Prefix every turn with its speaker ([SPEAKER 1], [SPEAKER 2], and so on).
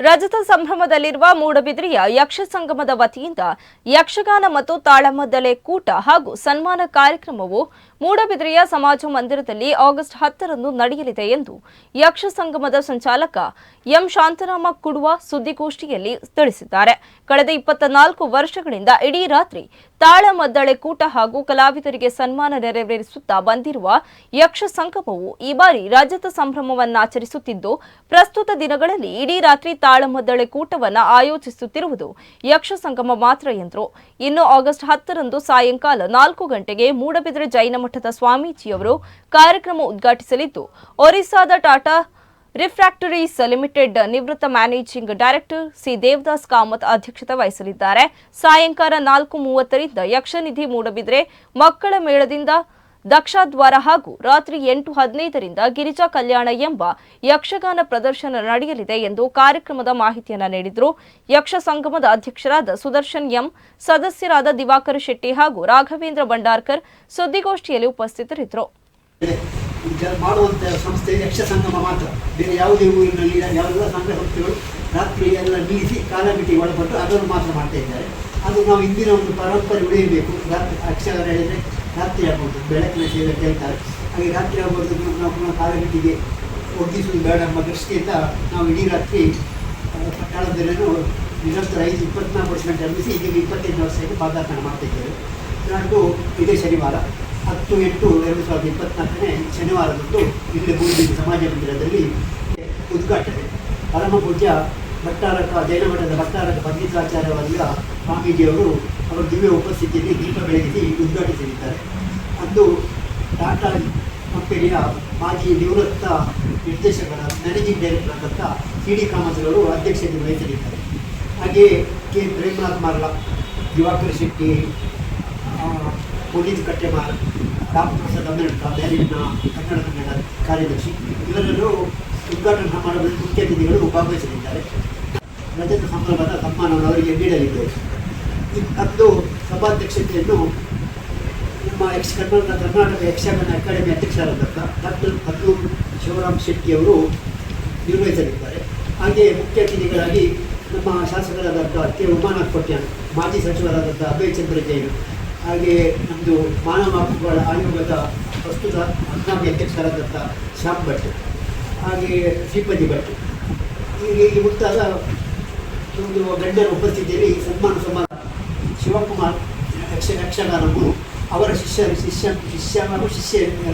[SPEAKER 1] ರಜತ ಸಂಭ್ರಮದಲ್ಲಿರುವ ಮೂಡಬಿದ್ರಿಯ ಯಕ್ಷ ಸಂಗಮದ ವತಿಯಿಂದ ಯಕ್ಷಗಾನ ಮತ್ತು ತಾಳಮದ್ದಲೆ ಕೂಟ ಹಾಗೂ ಸನ್ಮಾನ ಕಾರ್ಯಕ್ರಮವು ಮೂಡಬಿದ್ರಿಯ ಸಮಾಜ ಮಂದಿರದಲ್ಲಿ ಆಗಸ್ಟ್ ಹತ್ತರಂದು ನಡೆಯಲಿದೆ ಎಂದು ಯಕ್ಷ ಸಂಗಮದ ಸಂಚಾಲಕ ಎಂ ಶಾಂತರಾಮ ಕುಡುವ ಸುದ್ದಿಗೋಷ್ಠಿಯಲ್ಲಿ ತಿಳಿಸಿದ್ದಾರೆ. ಕಳೆದ ಇಪ್ಪತ್ತ ನಾಲ್ಕು ವರ್ಷಗಳಿಂದ ಇಡೀ ರಾತ್ರಿ ತಾಳಮದ್ದಳೆ ಕೂಟ ಹಾಗೂ ಕಲಾವಿದರಿಗೆ ಸನ್ಮಾನ ನೆರವೇರಿಸುತ್ತಾ ಬಂದಿರುವ ಯಕ್ಷ ಸಂಗಮವು ಈ ಬಾರಿ ರಾಜ್ಯದ ಸಂಭ್ರಮವನ್ನಾಚರಿಸುತ್ತಿದ್ದು ಪ್ರಸ್ತುತ ದಿನಗಳಲ್ಲಿ ಇಡೀ ರಾತ್ರಿ ತಾಳಮದ್ದಳೆ ಕೂಟವನ್ನು ಆಯೋಜಿಸುತ್ತಿರುವುದು ಯಕ್ಷ ಸಂಗಮ ಮಾತ್ರ ಎಂದರು. ಇನ್ನು ಆಗಸ್ಟ್ ಹತ್ತರಂದು ಸಾಯಂಕಾಲ ನಾಲ್ಕು ಗಂಟೆಗೆ ಮೂಡಬಿದ್ರೆ ಜೈನ ಮಠದ ಸ್ವಾಮೀಜಿಯವರು ಕಾರ್ಯಕ್ರಮ ಉದ್ಘಾಟಿಸಲಿದ್ದು, ಒರಿಸ್ಸಾದ ಟಾಟಾ ರಿಫ್ರಾಕ್ಟರೀಸ್ ಲಿಮಿಟೆಡ್ ನಿವೃತ್ತ managing director C. Devadas Kamath ಅಧ್ಯಕ್ಷತೆ ವಹಿಸಲಿದ್ದಾರೆ. ಸಾಯಂಕಾಲ ನಾಲ್ಕು ಮೂವತ್ತರಿಂದ ಯಕ್ಷನಿಧಿ ಮೂಡಬಿದ್ರೆ ಮಕ್ಕಳ ಮೇಳದಿಂದ ದಕ್ಷಾದ್ವಾರ ಹಾಗೂ ರಾತ್ರಿ ಎಂಟು ಹದಿನೈದರಿಂದ ಗಿರಿಜಾ ಕಲ್ಯಾಣ ಎಂಬ ಯಕ್ಷಗಾನ ಪ್ರದರ್ಶನ ನಡೆಯಲಿದೆ ಎಂದು ಕಾರ್ಯಕ್ರಮದ ಮಾಹಿತಿಯನ್ನು ನೀಡಿದರು. ಯಕ್ಷ ಸಂಗಮದ ಅಧ್ಯಕ್ಷರಾದ ಸುದರ್ಶನ್ ಎಂ, ಸದಸ್ಯರಾದ ದಿವಾಕರ್ ಶೆಟ್ಟಿ ಹಾಗೂ ರಾಘವೇಂದ್ರ ಭಂಡಾರ್ಕರ್ ಸುದ್ದಿಗೋಷ್ಠಿಯಲ್ಲಿ ಉಪಸ್ಥಿತರಿದ್ದರು.
[SPEAKER 2] ಸಂಸ್ಥೆ ಯಕ್ಷ ಸಂಗಮ ಮಾತ್ರ. ಬೇರೆ ಯಾವುದೇ ಊರಿನಲ್ಲಿ ಯಾವುದೆಲ್ಲ ಸಂಘ ಸಂಸ್ಥೆಗಳು ರಾತ್ರಿ ಎಲ್ಲ ನಿಲ್ಲಿಸಿ ಕಾಲಮಿತಿ ಒಳಪಟ್ಟು ಅದನ್ನು ಮಾತ್ರ ಮಾಡ್ತಾ ಇದ್ದಾರೆ. ಅದು ನಾವು ಇಂದಿನ ಒಂದು ಪರಂಪರೆ ಉಳಿಯಬೇಕು. ರಾತ್ರಿ ಅಕ್ಷರ ಹೇಳಿದರೆ ರಾತ್ರಿ ಆಗ್ಬೋದು, ಬೆಳಕಿನ ಸೇವೆ ಕೇಳ್ತಾರೆ. ಹಾಗೆ ರಾತ್ರಿ ಆಗ್ಬೋದು ನಾವು ಪುನಃ ಕಾಲಗಟ್ಟಿಗೆ ಒಗ್ಗಿಸುವುದು ಬೇಡ ಎಂಬ ದೃಷ್ಟಿಯಿಂದ ನಾವು ಇಡೀ ರಾತ್ರಿ ಪಟ್ಟಣದಲ್ಲೇನು ನಿರಂತರ ಐದು, ಇಪ್ಪತ್ನಾಲ್ಕು ವರ್ಷ ಗಂಟೆ ಅರ್ಪಿಸಿ ಇದೀಗ ಇಪ್ಪತ್ತೈದು ವರ್ಷಕ್ಕೆ ಪಾದಾರ್ಪಣೆ ಮಾಡ್ತಿದ್ದೇವೆ ನಾಡು ಇದೇ ಶನಿವಾರ, ಹತ್ತು, ಎಂಟು, ಎರಡು ಸಾವಿರದ ಇಪ್ಪತ್ನಾಲ್ಕನೇ ಶನಿವಾರದಂದು ಇಲ್ಲಿ ಮೂಡಿದ ಸಮಾಜ ಮಂದಿರದಲ್ಲಿ ಉದ್ಘಾಟನೆ. ಪರಮ ಪೂಜ್ಯ ಭಟ್ಟಾರಕ ಜೈನ ಮಠದ ಭಟ್ಟಾರಕ ಪಂಡಿತಾಚಾರ್ಯವರ್ಗ ಸ್ವಾಮೀಜಿಯವರು ಅವರ ದಿವ್ಯ ಉಪಸ್ಥಿತಿಯಲ್ಲಿ ದೀಪ ಬೆಳಗಿಸಿ ಉದ್ಘಾಟಿಸಲಿದ್ದಾರೆ. ಅಂದು ಟಾಟಾ ಕಂಪನಿಯ ಮಾಜಿ ನಿವೃತ್ತ ನಿರ್ದೇಶಕರ ಮ್ಯಾನೇಜಿಂಗ್ ಡೈರೆಕ್ಟರ್ ಆದಂಥ ಸಿ ಡಿ ಕಾಮತ್ರವರು ಅಧ್ಯಕ್ಷತೆ ವಹಿಸಲಿದ್ದಾರೆ. ಹಾಗೆಯೇ ಕೆ ಪ್ರೇಮನಾಥ್ ಮಾರ್ಲ, ದಿವಾಕರ್ ಶೆಟ್ಟಿ ಪೊಲೀಸ್ ಕಟ್ಟೆಮಾರ್ ರಾಮಪ್ರಸಾದ್ ಅಂಬೇಡ್ಕರ್ ಬ್ಯಾರಿನ ಕನ್ನಡ ಕನ್ನಡ ಕಾರ್ಯದರ್ಶಿ ಇವರೆಲ್ಲರೂ ಉದ್ಘಾಟನೆ ಮಾಡಲು ಮುಖ್ಯ ಅತಿಥಿಗಳು ಭಾಗವಹಿಸಲಿದ್ದಾರೆ. ರಜತ ಸಂಭ್ರಮದ ಸಮ್ಮಾನವನ್ನು ಅವರಿಗೆ ನೀಡಲಿದ್ದೇವೆ. ಅಂದು ಸಭಾಧ್ಯಕ್ಷತೆಯನ್ನು ನಮ್ಮ ಎಕ್ಸ್ ಕರ್ನಾಟಕ ಕರ್ನಾಟಕ ಯಕ್ಷಗಾನ ಅಕಾಡೆಮಿ ಅಧ್ಯಕ್ಷರಾದಂಥ ಡಾಕ್ಟರ್ ಅತುಲ್ ಶಿವರಾಮ್ ಶೆಟ್ಟಿಯವರು ನಿರ್ವಹಿಸಲಿದ್ದಾರೆ. ಹಾಗೆಯೇ ಮುಖ್ಯ ಅತಿಥಿಗಳಾಗಿ ನಮ್ಮ ಶಾಸಕರಾದಂಥ ಕೆ. ಉಮಾನಾಥ್ ಮಾಜಿ ಸಚಿವರಾದಂಥ ಅಭಯ್ ಚಂದ್ರ ಜೈನ್ ಹಾಗೆಯೇ ನಮ್ಮದು ಮಾನವ ಹಕ್ಕುಗಳ ಆಯೋಗದ ಪ್ರಸ್ತುತ ಹದಿನಾಲ್ಕು ಅಧ್ಯಕ್ಷರಾದಂಥ ಶ್ಯಾಮ್ ಭಟ್ ಹಾಗೆಯೇ ಶ್ರೀಪತಿ ಭಟ್. ಹೀಗೆ ಈ ಮುಂತಾದ ಒಂದು ಗಣ್ಯರ ಉಪಸ್ಥಿತಿಯಲ್ಲಿ ಸನ್ಮಾನ ಸಮಾನ ಶಿವಕುಮಾರ್ ಯಕ್ಷ ಯಕ್ಷಗಾನ ಗುರು ಅವರ ಶಿಷ್ಯ ಶಿಷ್ಯ ಶಿಷ್ಯ ಹಾಗೂ ಶಿಷ್ಯ